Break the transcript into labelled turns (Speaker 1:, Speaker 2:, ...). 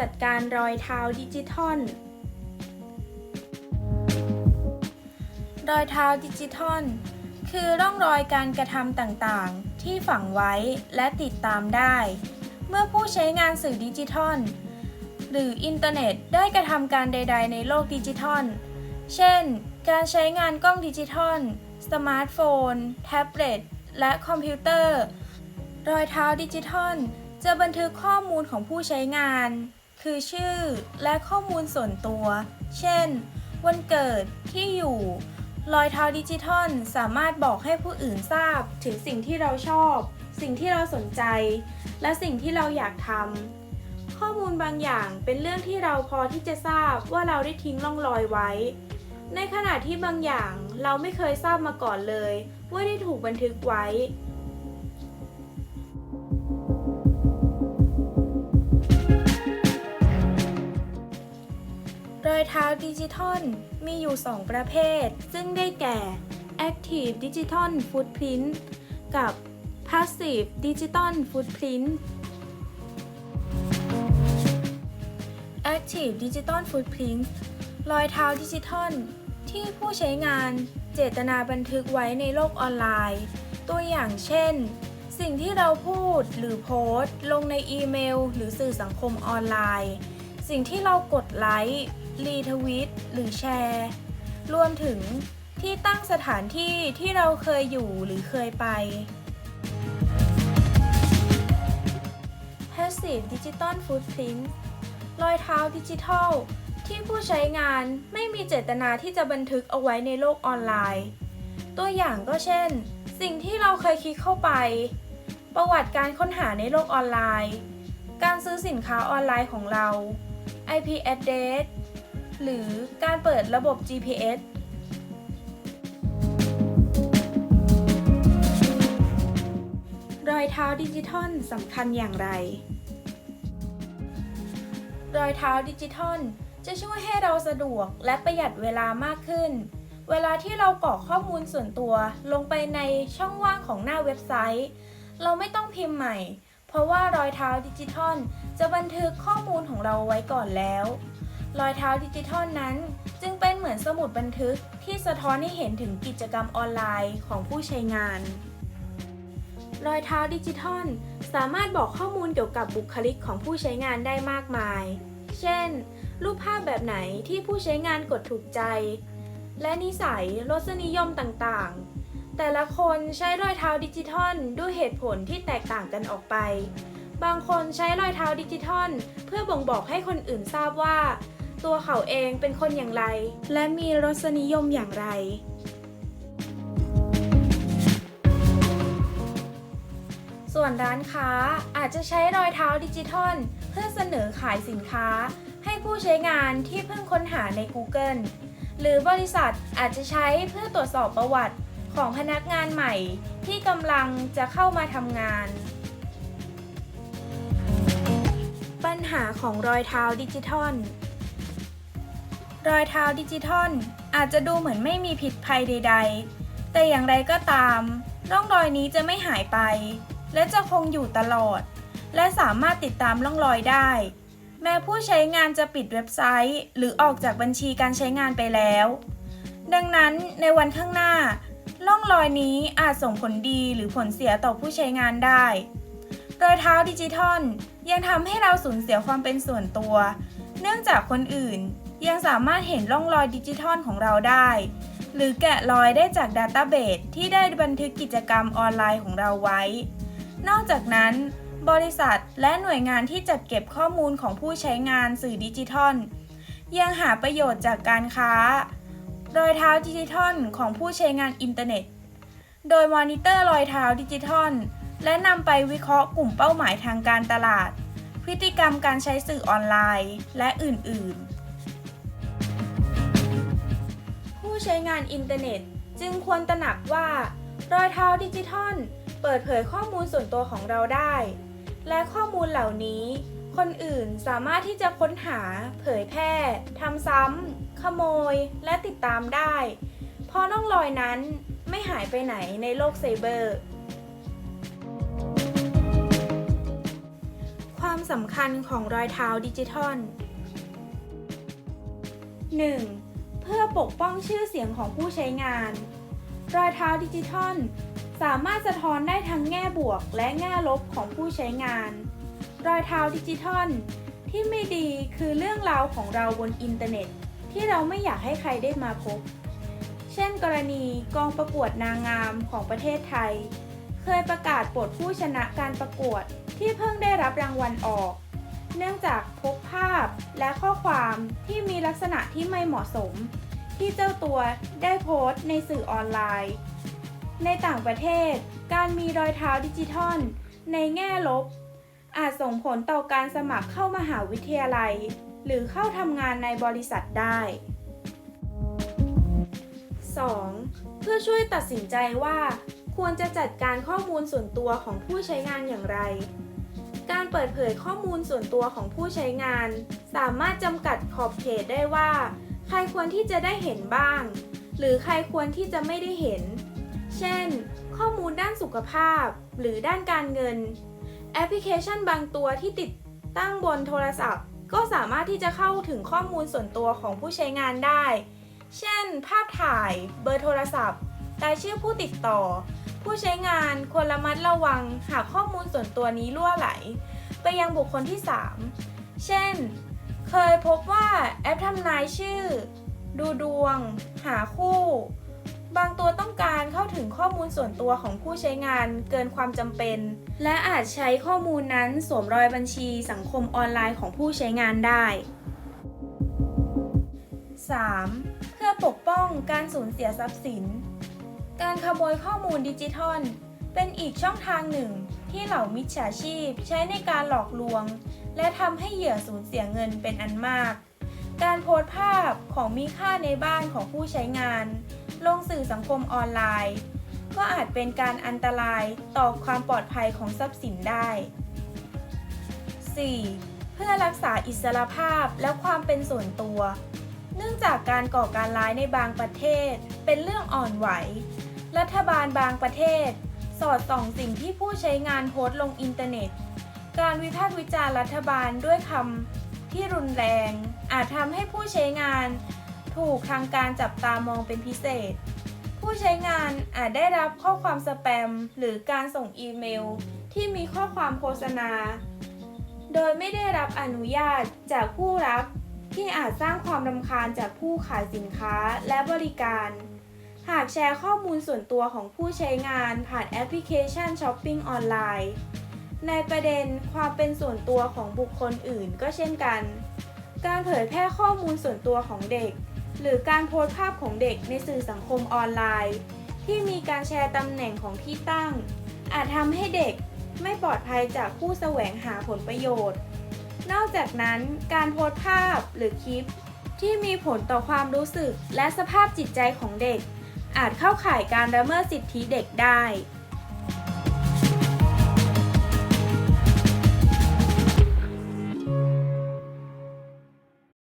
Speaker 1: จัดการรอยเท้าดิจิทัล รอยเท้าดิจิทัล คือร่องรอยการกระทำต่างๆ ที่ฝังไว้และติดตามได้ เมื่อผู้ใช้งานสื่อดิจิทัล หรืออินเทอร์เน็ตได้กระทำการใด ๆ ในโลกดิจิทัล เช่น การใช้งานกล้องดิจิทัล สมาร์ทโฟน แท็บเล็ต และคอมพิวเตอร์ รอยเท้าดิจิทัลจะบันทึกข้อมูลของผู้ใช้งาน คือชื่อและข้อมูลส่วนตัว เช่น วันเกิด ที่อยู่ รอยเท้าดิจิทัล สามารถบอกให้ผู้อื่นทราบถึงสิ่งที่เราชอบ สิ่งที่เราสนใจ และสิ่งที่เราอยากทำ ข้อมูลบางอย่างเป็นเรื่องที่เราพอที่จะทราบว่าเราได้ทิ้งร่องรอยไว้ ในขณะที่บางอย่างเราไม่เคยทราบมาก่อนเลย ว่าได้ถูกบันทึกไว้ เท้าดิจิทัล มีอยู่ 2 ประเภท ซึ่งได้แก่ Active Digital Footprint กับ Passive Digital Footprint Active Digital Footprint รอยเท้าดิจิทัล ที่ผู้ใช้งานเจตนาบันทึกไว้ในโลกออนไลน์ ตัวอย่างเช่น สิ่งที่เราพูดหรือโพสต์ ลงในอีเมล หรือสื่อสังคมออนไลน์ สิ่งที่เรากดไลค์รีทวิตหรือแชร์ รวมถึงที่ตั้งสถานที่ที่เราเคยอยู่หรือเคยไป Passive Digital Footprint รอยเท้าดิจิทัล ที่ผู้ใช้งานไม่มีเจตนาที่จะบันทึกเอาไว้ในโลกออนไลน์ ตัวอย่างก็เช่น สิ่งที่เราเคยคลิกเข้าไป ประวัติการค้นหาในโลกออนไลน์ การซื้อสินค้าออนไลน์ของเรา IP address หรือการเปิดระบบ GPS รอยเท้าดิจิทัลสำคัญอย่างไร รอยเท้าดิจิทัลจะช่วยให้เราสะดวกและประหยัดเวลามากขึ้น เวลาที่เรากรอกข้อมูลส่วนตัวลงไปในช่องว่างของหน้าเว็บไซต์ เราไม่ต้องพิมพ์ใหม่ เพราะว่ารอยเท้าดิจิทัล จะบันทึกข้อมูลของเราไว้ก่อนแล้ว รอยเท้าดิจิทัลนั้น จึงเป็นเหมือนสมุดบันทึกที่สะท้อนให้เห็นถึงกิจกรรมออนไลน์ของผู้ใช้งาน รอยเท้าดิจิทัล สามารถบอกข้อมูลเกี่ยวกับบุคลิกของผู้ใช้งานได้มากมาย เช่น รูปภาพแบบไหนที่ผู้ใช้งานกดถูกใจ และนิสัยรสนิยมต่างๆ แต่ละคนใช้รอยเท้าดิจิทัลด้วยเหตุผลที่แตกต่างกันออกไป บางคนใช้รอยเท้าดิจิทัล เพื่อบ่งบอกให้คนอื่นทราบว่า ตัวเขาเองเป็นคนอย่างไร และมีรสนิยมอย่างไร ส่วนร้านค้าอาจจะใช้รอยเท้าดิจิทัล เพื่อเสนอขายสินค้า ให้ผู้ใช้งานที่เพิ่งค้นหาใน Google หรือบริษัทอาจจะใช้เพื่อตรวจสอบประวัติ ของพนักงานใหม่ที่กำลังจะเข้ามาทำงาน ปัญหาของรอยเท้าดิจิทัล รอยเท้าดิจิทัลอาจจะดูเหมือนไม่มีผิดภัยใด ๆ แต่อย่างไรก็ตาม ร่องรอยนี้จะไม่หายไป และจะคงอยู่ตลอด และสามารถติดตามร่องรอยได้ แม้ผู้ใช้งานจะปิดเว็บไซต์ หรือออกจากบัญชีการใช้งานไปแล้ว ดังนั้นในวันข้างหน้า ร่องรอยนี้อาจส่งผลดีหรือผลเสียต่อผู้ใช้งานได้ รอยเท้าดิจิทัลยังทำให้เราสูญเสียความเป็นส่วนตัว เนื่องจากคนอื่นยังสามารถเห็นร่องรอยดิจิทัลของเราได้ หรือแกะรอยได้จากดัตต้าเบสที่ได้บันทึกกิจกรรมออนไลน์ของเราไว้ นอกจากนั้น บริษัทและหน่วยงานที่จัดเก็บข้อมูลของผู้ใช้งานสื่อดิจิทัลยังหาประโยชน์จากการค้า รอยเท้าดิจิทัลของผู้ใช้งานอินเทอร์เน็ต โดยมอนิเตอร์รอยเท้าดิจิทัล และนำไปวิเคราะห์กลุ่มเป้าหมายทางการตลาด พฤติกรรมการใช้สื่อออนไลน์ และอื่น ๆ ผู้ใช้งานอินเทอร์เน็ตจึงควรตระหนักว่า รอยเท้าดิจิทัล เปิดเผยข้อมูลส่วนตัวของเราได้ และข้อมูลเหล่านี้ คนอื่นสามารถที่จะค้นหา เผยแพร่ทำซ้ำ ขโมย และติดตามได้ เพราะร่องรอยนั้นไม่หายไปไหนในโลกไซเบอร์ ความสำคัญของรอยเท้าดิจิทัล 1. เพื่อปกป้องชื่อเสียงของผู้ใช้งาน รอยเท้าดิจิทัล สามารถสะท้อนได้ทั้งแง่บวกและแง่ลบของผู้ใช้งาน รอยเท้าดิจิทัล ที่ไม่ดีคือเรื่องราวของเราบนอินเทอร์เน็ต ที่เราไม่อยากให้ใครได้มาพบ เช่นกรณีกองประกวดนางงามของประเทศไทย เคยประกาศปลดผู้ชนะการประกวดที่เพิ่งได้รับรางวัลออก เนื่องจากพบภาพและข้อความที่มีลักษณะที่ไม่เหมาะสม ที่เจ้าตัวได้โพสต์ในสื่อออนไลน์ ในต่างประเทศ การมีรอยเท้าดิจิทัล ในแง่ลบ อาจส่งผลต่อการสมัครเข้ามหาวิทยาลัย หรือเข้าทำงานในบริษัทได้ 2. เพื่อช่วยตัดสินใจว่า ควรจะจัดการข้อมูลส่วนตัวของผู้ใช้งานอย่างไร การเปิดเผยข้อมูลส่วนตัวของผู้ใช้งาน สามารถจำกัดขอบเขตได้ว่า ใครควรที่จะได้เห็นบ้าง หรือใครควรที่จะไม่ได้เห็น เช่น ข้อมูลด้านสุขภาพ หรือด้านการเงิน แอปพลิเคชันบางตัวที่ติดตั้งบนโทรศัพท์ ก็สามารถที่จะเข้าถึงข้อมูลส่วนตัวของผู้ใช้งานได้ เช่น ภาพถ่าย เบอร์โทรศัพท์รายชื่อผู้ติดต่อ ผู้ใช้งานควรระมัดระวังหากข้อมูลส่วนตัวนี้ล่วไหล ไปยังบุคคลที่ 3 เช่น เคยพบว่าแอปทำนายชื่อ ดูดวง หาคู่ บางตัวต้องการเข้าถึงข้อมูลส่วนตัวของผู้ใช้งานเกินความจำเป็น และอาจใช้ข้อมูลนั้นสวมรอยบัญชีสังคมออนไลน์ของผู้ใช้งานได้ 3. เพื่อปกป้องการสูญเสียทรัพย์สิน การขโมยข้อมูลดิจิทัล เป็นอีกช่องทางหนึ่ง ที่เหล่ามิจฉาชีพใช้ในการหลอกลวง และทำให้เหยื่อสูญเสียเงินเป็นอันมาก การโพสต์ภาพของมีค่าในบ้านของผู้ใช้งาน ลงสื่อสังคมออนไลน์ ก็อาจเป็นการอันตรายต่อความปลอดภัยของทรัพย์สินได้ 4. เพื่อรักษาอิสรภาพและความเป็นส่วนตัว เนื่องจากการก่อการร้ายในบางประเทศ เป็นเรื่องอ่อนไหว รัฐบาลบางประเทศ สอดส่องสิ่งที่ผู้ใช้งานโพสต์ลงอินเทอร์เน็ต การวิพากษ์วิจารณ์รัฐบาลด้วยคำที่รุนแรง อาจทำให้ผู้ใช้งาน ถูกทางการจับตามองเป็นพิเศษ ผู้ใช้งานอาจได้รับข้อความสแปม หรือการส่งอีเมล ที่มีข้อความโฆษณา โดยไม่ได้รับอนุญาตจากผู้รับที่อาจสร้างความรำคาญจากผู้ขายสินค้าและบริการ หากแชร์ข้อมูลส่วนตัวของผู้ใช้งานผ่านแอปพลิเคชันช้อปปิ้งออนไลน์ ในประเด็นความเป็นส่วนตัวของบุคคลอื่นก็เช่นกัน การเผยแพร่ข้อมูลส่วนตัวของเด็ก หรือการโพสต์ภาพของเด็กในสื่อสังคมออนไลน์ ที่มีการแชร์ตำแหน่งของที่ตั้ง อาจทำให้เด็กไม่ปลอดภัยจากผู้แสวงหาผลประโยชน์ นอกจากนั้นการโพสต์ภาพหรือคลิป ที่มีผลต่อความรู้สึกและสภาพจิตใจของเด็ก อาจเข้าข่ายการละเมิดสิทธิเด็กได้